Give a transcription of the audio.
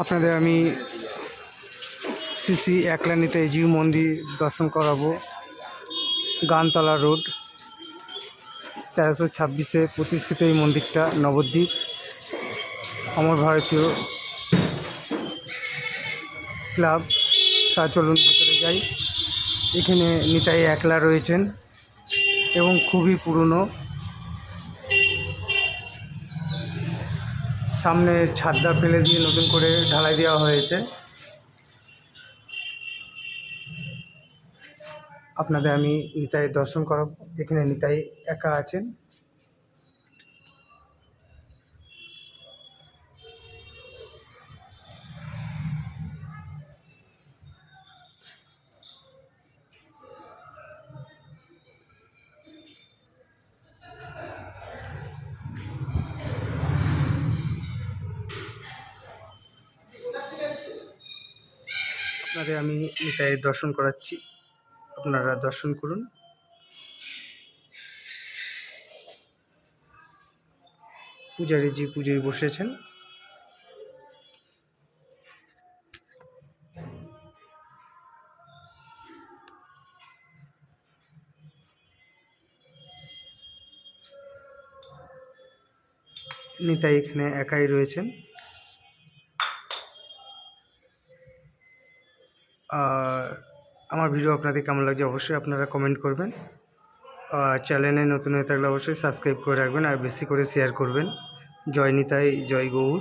আপনাদের আমি সিসি একলানিতে জিউ মন্দির দর্শন করাবো। গানতলা রোড, তেরোশো ছাব্বিশে প্রতিষ্ঠিত এই মন্দিরটা, নবদ্বীপ। অমর ভারতীয় ক্লাব, তা চলুন ভিতরে যাই। এখানে নিতাই একলা রয়েছেন এবং খুবই পুরনো। সামনে ছাদটা ফেলে দিয়ে নতুন করে ঢালাই দেওয়া হয়েছে। আপনাদের আমি নিতাই দর্শন করাব। এখানে নিতাই একা আছেন। আপনাদের আমি নিতাইয়ের দর্শন করাচ্ছি। আপনারা দর্শন করুন। পূজারীজি পুজোয় বসেছেন। নিতাই এখানে একাই রয়েছেন। আর আমার ভিডিও আপনাদের কেমন লাগছে অবশ্যই আপনারা কমেন্ট করবেন। আর চ্যানেলে নতুন হয়ে থাকলে অবশ্যই সাবস্ক্রাইব করে রাখবেন আর বেশি করে শেয়ার করবেন। জয় নিতাই, জয় গৌর।